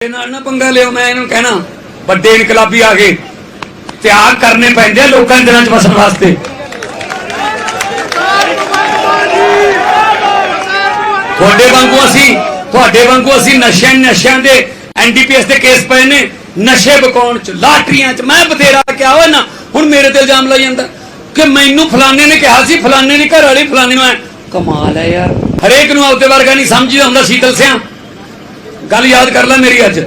ਇਹ ਨਾਲ ਨਾ ਪੰਗਾ ਲਿਓ, ਮੈਂ ਇਹਨੂੰ ਕਹਿਣਾ, ਵੱਡੇ ਇਨਕਲਾਬੀ ਆ ਗਏ। ਤਿਆਗ ਕਰਨੇ ਪੈਂਦੇ ਆ ਲੋਕਾਂ ਦੇ ਦਿਲਾਂ 'ਚ ਵਸਣ ਵਾਸਤੇ। ਤੁਹਾਡੇ ਵਾਂਗੂ ਅਸੀਂ, ਤੁਹਾਡੇ ਵਾਂਗੂ ਅਸੀਂ ਨਸ਼ਿਆਂ ਨਸ਼ਿਆਂ ਦੇ ਐਨਡੀਪੀਐਸ ਦੇ ਕੇਸ ਪਏ ਨੇ, ਨਸ਼ੇ ਬਕਾਉਣ 'ਚ, ਲਾਟਰੀਆਂ 'ਚ। ਮੈਂ ਬਥੇਰਾ ਕਿਹਾ ਹੋਇਆ ਨਾ, ਹੁਣ ਮੇਰੇ ਤੇ ਇਲਜ਼ਾਮ ਲਾਈ ਜਾਂਦਾ ਕਿ ਮੈਨੂੰ ਫਲਾਣੇ ਨੇ ਕਿਹਾ ਸੀ, ਫਲਾਣੇ ਦੀ ਘਰ ਵਾਲੀ ਫਲਾਣੇ ਨੂੰ ਐਂ। ਕਮਾਲ ਹੈ ਯਾਰ। ਹਰੇਕ ਨੂੰ ਆਪਦੇ ਵਰਗਾ ਨਹੀਂ ਸਮਝੀਦਾ ਹੁੰਦਾ ਸ਼ੀਤਲ ਸਿਆਂ। ਗੱਲ ਯਾਦ ਕਰ ਲੈ ਮੇਰੀ ਅੱਜ।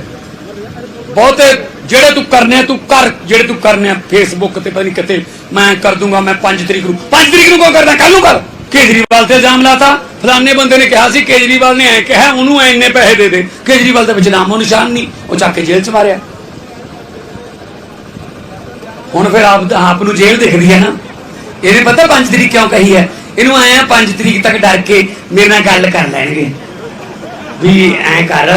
ਬਹੁਤੇ ਜਿਹੜੇ ਤੂੰ ਕਰਨੇ ਤੂੰ ਕਰ। ਜਿਹੜੇ ਤੂੰ ਕਰਨੇ ਫੇਸਬੁੱਕ ਤੇ ਪਤਾ ਨਹੀਂ ਕਿਤੇ ਮੈਂ ਕਰ ਦੂੰਗਾ, ਮੈਂ 5 ਤਰੀਕ ਨੂੰ 5 ਤਰੀਕ ਨੂੰ ਕੋ ਕਰਦਾ? ਕੱਲ ਨੂੰ ਕਰ। ਕੇਜਰੀਵਾਲ ਤੇ ਇਲਜ਼ਾਮ ਲਾਤਾ। ਫਲਾਣੇ ਬੰਦੇ ਨੇ ਕਿਹਾ ਸੀ, ਕੇਜਰੀਵਾਲ ਨੇ ਐ ਕਿਹਾ, ਉਹਨੂੰ ਐ ਇੰਨੇ ਪੈਸੇ ਦੇ ਦੇ। ਕੇਜਰੀਵਾਲ ਦੇ ਵਿੱਚ ਨਾਮੋ ਨਿਸ਼ਾਨ ਨਹੀਂ, ਉਹ ਚੱਕ ਕੇ ਜੇਲ੍ਹ ਚ ਮਾਰਿਆ। ਹੁਣ ਫਿਰ ਆਪ ਆਪ ਨੂੰ ਜੇਲ੍ਹ ਦਿਖਦੀ ਹੈ ਨਾ। ਇਹਨੇ ਪਤਾ 5 ਤਰੀਕ ਕਿਉਂ ਕਹੀ ਹੈ? ਇਹਨੂੰ ਆਇਆ 5 ਤਰੀਕ ਤੱਕ ਡਰ ਕੇ ਮੇਰੇ ਨਾਲ ਗੱਲ ਕਰ ਲੈਣਗੇ। ਵੀ ਐ ਕਰ,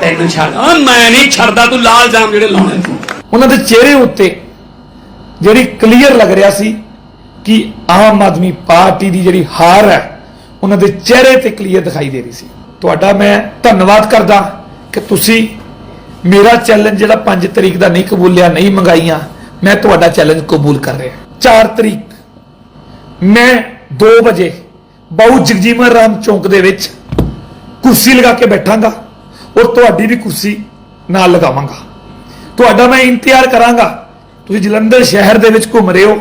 ਤੈਨੂੰ ਛੱਡ। ਆ ਮੈਂ ਨਹੀਂ ਛੱਡਦਾ, ਤੂੰ ਲਾਲ ਜਾਮ ਜਿਹੜੇ ਲਾਉਣੇ ਤੂੰ ਉਹਨਾਂ ਦੇ ਚਿਹਰੇ ਉੱਤੇ ਜਿਹੜੀ ਕਲੀਅਰ ਲੱਗ ਰਿਹਾ ਸੀ ਕਿ ਆਮ ਆਦਮੀ ਪਾਰਟੀ ਦੀ ਜਿਹੜੀ ਹਾਰ ਹੈ, ਉਹਨਾਂ ਦੇ ਚਿਹਰੇ ਤੇ ਕਲੀਅਰ ਦਿਖਾਈ ਦੇ ਰਹੀ ਸੀ। ਤੁਹਾਡਾ ਮੈਂ ਧੰਨਵਾਦ ਕਰਦਾ ਕਿ ਤੁਸੀਂ ਮੇਰਾ ਚੈਲੰਜ ਜਿਹੜਾ 5 ਤਰੀਕ ਦਾ ਨਹੀਂ ਕਬੂਲਿਆ, ਨਹੀਂ ਮੰਗਾਈਆਂ, ਮੈਂ ਤੁਹਾਡਾ ਚੈਲੰਜ ਕਬੂਲ ਕਰ ਰਿਹਾ। 4 ਤਰੀਕ, ਮੈਂ 2 ਵਜੇ ਬਾਊ ਜਗਜੀਵਨ ਰਾਮ ਚੌਂਕ ਦੇ ਵਿੱਚ ਕੁਰਸੀ ਲਗਾ ਕੇ ਬੈਠਾਂਗਾ ਔਰ ਤੁਹਾਡੀ ਵੀ ਕੁਰਸੀ ਨਾਲ ਲਗਾਵਾਂਗਾ। ਤੁਹਾਡਾ ਮੈਂ ਇੰਤਜ਼ਾਰ ਕਰਾਂਗਾ। ਤੁਸੀਂ ਜਲੰਧਰ ਸ਼ਹਿਰ ਦੇ ਵਿੱਚ ਘੁੰਮ ਰਹੇ ਹੋ।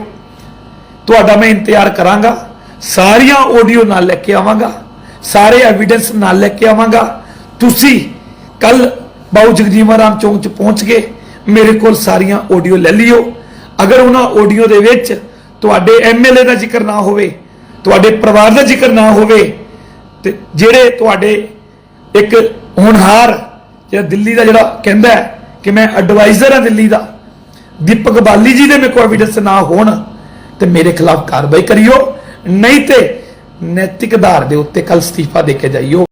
ਤੁਹਾਡਾ ਮੈਂ ਇੰਤਜ਼ਾਰ ਕਰਾਂਗਾ। ਸਾਰੀਆਂ ਆਡੀਓ ਨਾਲ ਲੈ ਕੇ ਆਵਾਂਗਾ। ਸਾਰੇ ਐਵੀਡੈਂਸ ਨਾਲ ਲੈ ਕੇ ਆਵਾਂਗਾ। ਤੁਸੀਂ ਕੱਲ ਬਾਊ ਜਗਜੀਵਨ ਰਾਮ ਚੌਂਕ 'ਚ ਪਹੁੰਚ ਕੇ ਮੇਰੇ ਕੋਲ ਸਾਰੀਆਂ ਆਡੀਓ ਲੈ ਲਿਓ। ਅਗਰ ਉਹਨਾਂ ਆਡੀਓ ਦੇ ਵਿੱਚ ਤੁਹਾਡੇ ਐਮਐਲਏ ਦਾ ਜ਼ਿਕਰ ਨਾ ਹੋਵੇ, ਤੁਹਾਡੇ ਪਰਿਵਾਰ ਦਾ ਜ਼ਿਕਰ ਨਾ ਹੋਵੇ ਤੇ ਜਿਹੜੇ ਤੁਹਾਡੇ ਇੱਕ ਹੋਣਹਾਰ ਜਿਹੜਾ ਦਿੱਲੀ ਦਾ ਜਿਹੜਾ ਕਹਿੰਦਾ ਕਿ ਮੈਂ ਐਡਵਾਈਜ਼ਰ ਹਾਂ ਦਿੱਲੀ ਦਾ, ਦੀਪਕ ਬਾਲੀ ਜੀ ਦੇ ਮੇਰੇ ਕੋਲ ਐਵੀਡੈਂਸ ਨਾ ਹੋਣ, ਤੇ ਮੇਰੇ ਖਿਲਾਫ ਕਾਰਵਾਈ ਕਰਿਓ, ਨਹੀਂ ਤੇ ਨੈਤਿਕ ਆਧਾਰ ਦੇ ਉੱਤੇ ਕੱਲ ਅਸਤੀਫਾ ਦੇ ਕੇ ਜਾਈਓ।